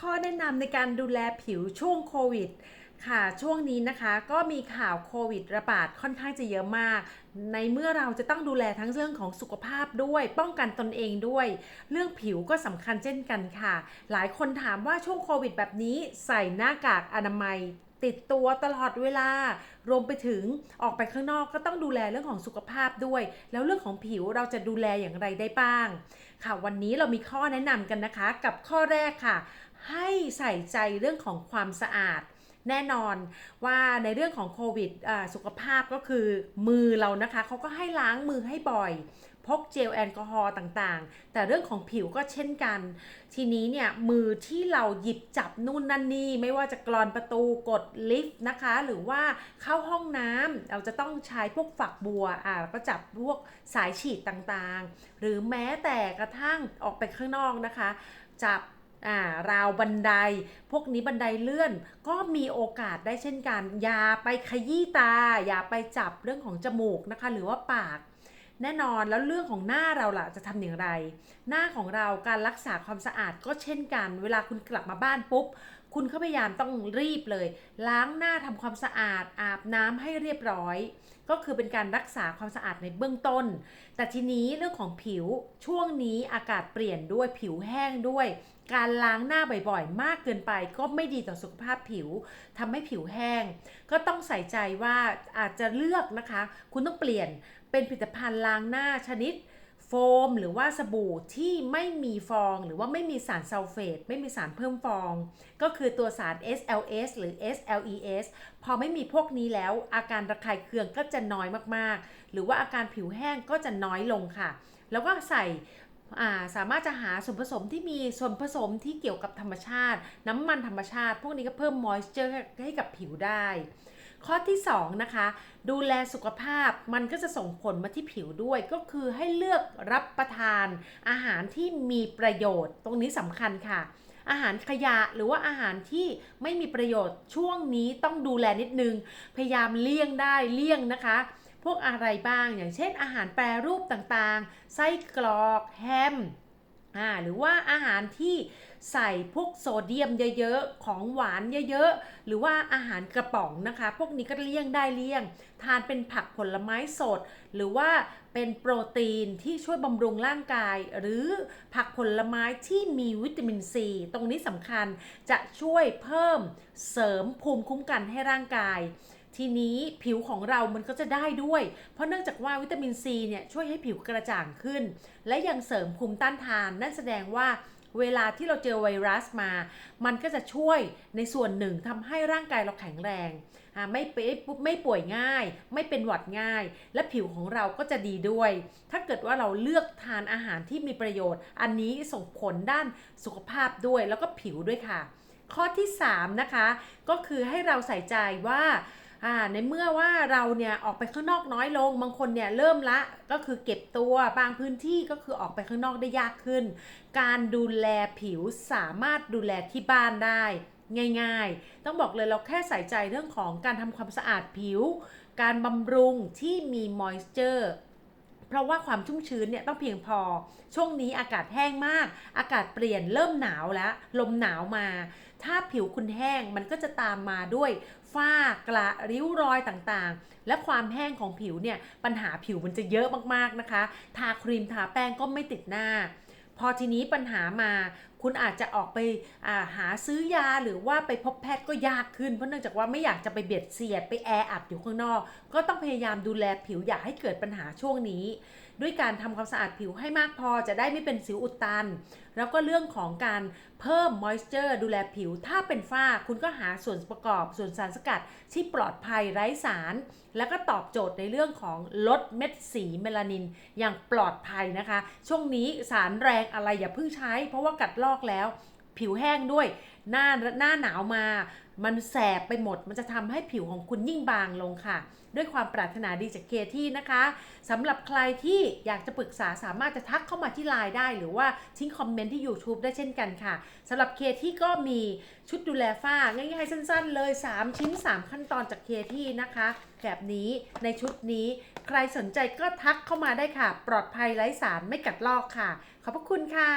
ข้อแนะนำในการดูแลผิวช่วงโควิดค่ะช่วงนี้นะคะก็มีข่าวโควิดระบาดค่อนข้างจะเยอะมาก ในเมื่อเราจะต้องดูแลทั้งเรื่องของสุขภาพด้วย ป้องกันตนเองด้วย เรื่องผิวก็สำคัญเช่นกันค่ะ หลายคนถามว่าช่วงโควิดแบบนี้ใส่หน้ากากอนามัย ติดตัวตลอดเวลารวมไปถึงออกไปข้างนอกก็ต้องดูแลเรื่องของสุขภาพด้วย แล้วเรื่องของผิวเราจะดูแลอย่างไรได้บ้าง ค่ะวันนี้เรามีข้อแนะนำกันนะคะ กับข้อแรกค่ะ ให้ใส่ใจเรื่องของความสะอาด แน่นอนว่าในเรื่องของโควิดสุขภาพก็คือมือเรานะคะเขาก็ให้ล้างมือให้บ่อย พกเจลแอลกอฮอล์ต่างๆ แต่เรื่องของผิวก็เช่นกัน ทีนี้เนี่ยมือที่เราหยิบจับนู่นนั่นนี่ ไม่ว่าจะกรอนประตูกดลิฟต์นะคะ หรือว่าเข้าห้องน้ำเราจะต้องใช้พวกฝักบัวอ่าก็จับพวกสายฉีดต่างๆ หรือแม้แต่กระทั่งออกไปข้างนอกนะคะ จับ อ่าราวบันได พวกนี้บันไดเลื่อน ก็มีโอกาสได้เช่นกัน อย่าไปขยี้ตา อย่าไปจับเรื่องของจมูกนะคะ หรือว่าปากแน่นอนแล้วเรื่องของหน้าเราล่ะจะทำอย่างไร หน้าของเราการรักษาความสะอาดก็เช่นกัน เวลาคุณกลับมาบ้านปุ๊บ คุณก็พยายามต้องรีบเลย ล้างหน้าทำความสะอาดอาบน้ำให้เรียบร้อย ก็คือเป็นการรักษาความสะอาดในเบื้องต้น แต่ทีนี้เรื่องของผิวช่วงนี้อากาศเปลี่ยนด้วยผิวแห้งด้วย การล้างหน้าบ่อยๆ มากเกินไปก็ไม่ดีต่อสุขภาพผิวทำให้ผิวแห้ง ก็ต้องใส่ใจว่าอาจจะเลือกนะคะ คุณต้องเปลี่ยนเป็นผลิตภัณฑ์ล้างหน้าชนิด โฟมหรือว่าสบู่ที่ไม่มีฟอง หรือว่าไม่มีสารซัลเฟตไม่มีสารเพิ่มฟอง ก็คือตัวสาร SLS หรือ SLES พอไม่มีพวกนี้แล้ว อาการระคายเคืองก็จะน้อยมากๆ หรือว่าอาการผิวแห้งก็จะน้อยลงค่ะ แล้วก็ใส่าสามารถจะหาส่วนผสมที่มีส่วนผสมที่เกี่ยวกับธรรมชาติ น้ำมันธรรมชาติ พวกนี้ก็เพิ่มมอยส์เจอร์ให้กับผิวได้ ข้อที่2นะคะดูแลสุขภาพมันก็จะส่งผลมาที่ผิวด้วย ก็คือให้เลือกรับประทานอาหารที่มีประโยชน์ ตรงนี้สำคัญค่ะ อาหารขยะหรือว่าอาหารที่ไม่มีประโยชน์ช่วงนี้ต้องดูแลนิดนึง พยายามเลี่ยงได้เลี่ยงนะคะ พวกอะไรบ้างอย่างเช่นอาหารแปรรูปต่างๆ ไส้กรอกแฮม อ่าหรือว่าอาหารที่ใส่พวกโซเดียมเยอะๆ ของหวานเยอะๆ หรือว่าอาหารกระป๋องนะคะ พวกนี้ก็เลี่ยงได้เลี่ยง ทานเป็นผักผลไม้สด หรือว่าเป็นโปรตีนที่ช่วยบำรุงร่างกาย หรือผักผลไม้ที่มีวิตามินซี ตรงนี้สำคัญจะช่วยเพิ่มเสริมภูมิคุ้มกันให้ร่างกาย ทีนี้ผิวของเรามันก็จะได้ด้วย เพราะเนื่องจากว่าวิตามินซีเนี่ยช่วยให้ผิวกระจ่างขึ้น และยังเสริมภูมิต้านทาน นั่นแสดงว่าเวลาที่เราเจอไวรัสมา มันก็จะช่วยในส่วนหนึ่งทำให้ร่างกายเราแข็งแรง ไม่เปไม่ป่วยง่าย ไม่เป็นหวัดง่าย และผิวของเราก็จะดีด้วย ถ้าเกิดว่าเราเลือกทานอาหารที่มีประโยชน์ อันนี้ส่งผลด้านสุขภาพด้วยแล้วก็ผิวด้วยค่ะ ข้อที่ 3 นะคะ ก็คือให้เราใส่ใจว่า อ่าในเมื่อว่าเราเนี่ยออกไปข้างนอกน้อยลง บางคนเนี่ยเริ่มละก็คือเก็บตัวบางพื้นที่ก็คือออกไปข้างนอกได้ยากขึ้น การดูแลผิวสามารถดูแลที่บ้านได้ง่ายๆ ต้องบอกเลยเราแค่ใส่ใจเรื่องของการทำความสะอาดผิว การบำรุงที่มีมอยส์เจอร์ เพราะว่าความชุ่มชื้นเนี่ยต้องเพียงพอ ช่วงนี้อากาศแห้งมาก อากาศเปลี่ยนเริ่มหนาวแล้ว ลมหนาวมา ถ้าผิวคุณแห้งมันก็จะตามมาด้วยฝ้ากระริ้วรอยต่างๆ และความแห้งของผิวเนี่ยปัญหาผิวมันจะเยอะมากๆนะคะ ทาครีมทาแป้งก็ไม่ติดหน้า พอทีนี้ปัญหามา คุณอาจจะออกไปาหาซื้อยาหรือว่าไปพบแพทย์ก็ยากขึ้น เพราะเนื่องจากว่าไม่อยากจะไปเบียดเสียดไปแออัดอยู่ข้างนอก ก็ต้องพยายามดูแลผิวอย่าให้เกิดปัญหาช่วงนี้ ด้วยการทำความสะอาดผิวให้มากพอจะได้ไม่เป็นสิวอุดตัน แล้วก็เรื่องของการเพิ่มมอยส์เจอร์ดูแลผิว ถ้าเป็นฝ้าคุณก็หาส่วนประกอบส่วนสารสกัดที่ปลอดภัยไร้สาร แล้วก็ตอบโจทย์ในเรื่องของลดเม็ดสีเมลานินอย่างปลอดภัยนะคะ ช่วงนี้สารแรงอะไรอย่าเพิ่งใช้ เพราะว่ากัดลอกอกแล้ว ผิวแห้งด้วย หน้าหน้าหนาวมา มันแสบไปหมด มันจะทำให้ผิวของคุณยิ่งบางลงค่ะ ด้วยความปรารถนาดีจากเคที่นะคะสำหรับใครที่อยากจะปรึกษาสามารถจะทักเข้ามาที่ไลน์ได้ หรือว่าทิ้งคอมเมนต์ที่ YouTube ได้เช่นกันค่ะสำหรับเคที่ก็มีชุดดูแลฝ้าง่ายๆสั้น ๆ เลย 3 ชิ้น 3 ขั้นตอนจากเคที่นะคะ แบบนี้ในชุดนี้ใครสนใจก็ทักเข้ามาได้ค่ะ ปลอดภัยไร้สารไม่กัดลอกค่ะ ขอบพระคุณค่ะ